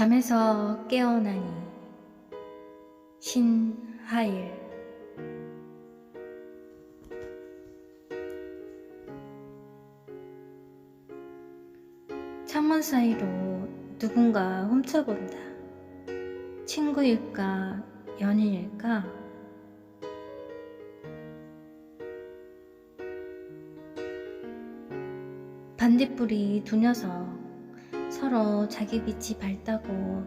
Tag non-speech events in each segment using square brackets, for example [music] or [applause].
잠에서 깨어나니 신하일 창문 사이로 누군가 훔쳐본다. 친구일까, 연인일까? 반딧불이 두 녀석 서로 자기 빛이 밝다고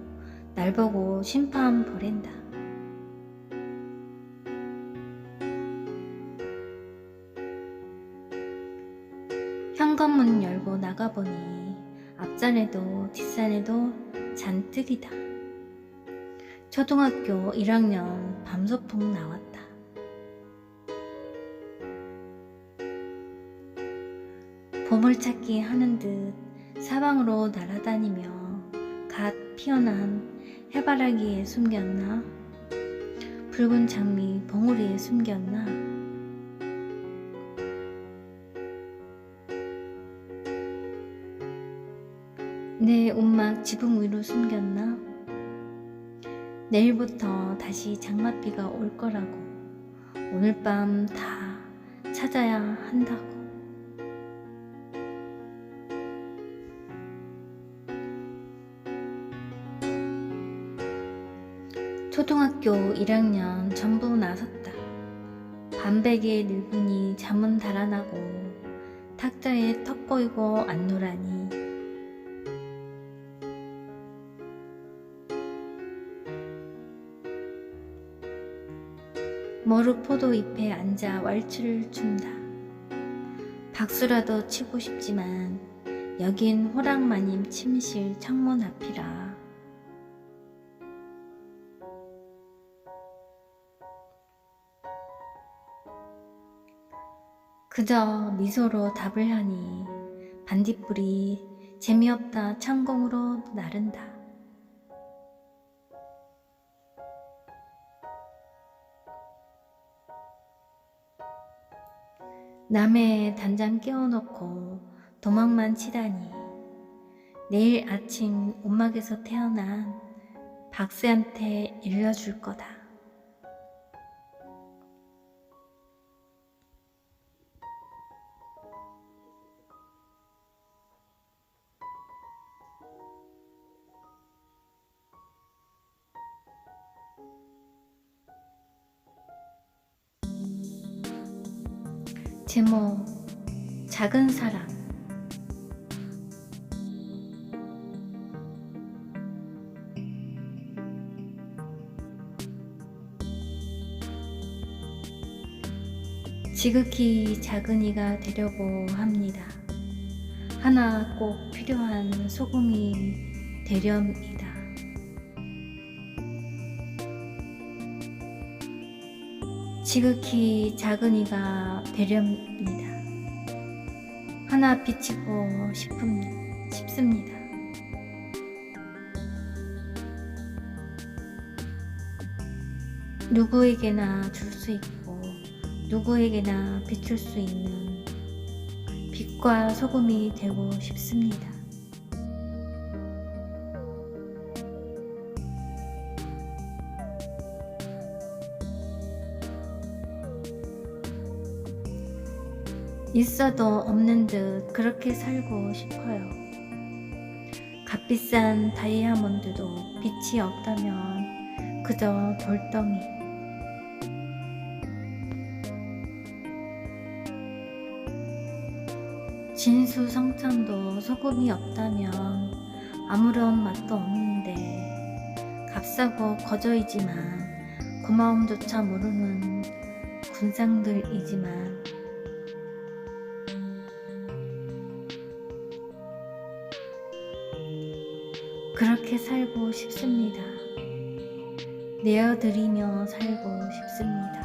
날 보고 심판 보랜다. 현관문 열고 나가보니 앞산에도 뒷산에도 잔뜩이다. 초등학교 1학년 밤소풍 나왔다. 보물찾기 하는 듯 사방으로 날아다니며 갓 피어난 해바라기에 숨겼나? 붉은 장미 봉우리에 숨겼나? 내 움막 지붕 위로 숨겼나? 내일부터 다시 장맛비가 올 거라고 오늘 밤 다 찾아야 한다고 초등학교 1학년 전부 나섰다. 반백의 늙은이 잠은 달아나고 탁자에 턱 보이고 안 노라니 머루 포도 잎에 앉아 왈츠를 춘다. 박수라도 치고 싶지만 여긴 호랑마님 침실 창문 앞이라 그저 미소로 답을 하니 반딧불이 재미없다 창공으로 나른다. 남의 단장 깨워놓고 도망만 치다니 내일 아침 움막에서 태어난 박스한테 일러줄 거다. 제목 작은 사랑 지극히 작은 이가 되려고 합니다. 하나 꼭 필요한 소금이 되렵니 지극히 작은 이가 되렵니다. 하나 비치고 싶음, 싶습니다. 누구에게나 줄 수 있고 누구에게나 비출 수 있는 빛과 소금이 되고 싶습니다. 있어도 없는 듯 그렇게 살고 싶어요. 값비싼 다이아몬드도 빛이 없다면 그저 돌덩이. 진수 성찬도 소금이 없다면 아무런 맛도 없는데 값싸고 거저이지만 고마움조차 모르는 군상들이지만 그렇게 살고 싶습니다. 내어드리며 살고 싶습니다.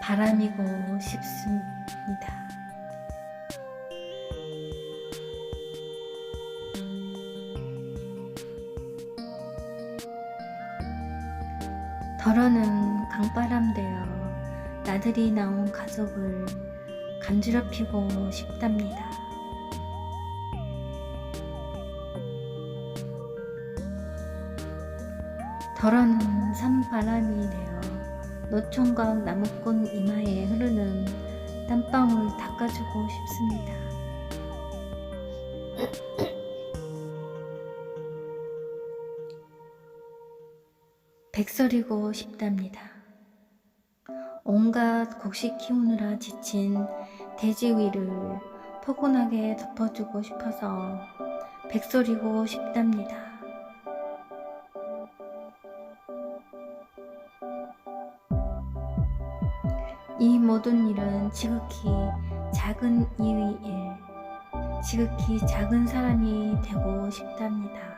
바람이고 싶습니다. 덜어는 강바람 되어 나들이 나온 가족을 간지럽히고 싶답니다. 덜어는 산바람이 되어 노총각 나무꾼 이마에 흐르는 땀방울 닦아주고 싶습니다. [clears throat] 백설이고 싶답니다. 온갖 곡식 키우느라 지친 돼지 위를 포근하게 덮어주고 싶어서 백설이고 싶답니다. 모든 일은 지극히 작은 이의 일, 지극히 작은 사람이 되고 싶답니다.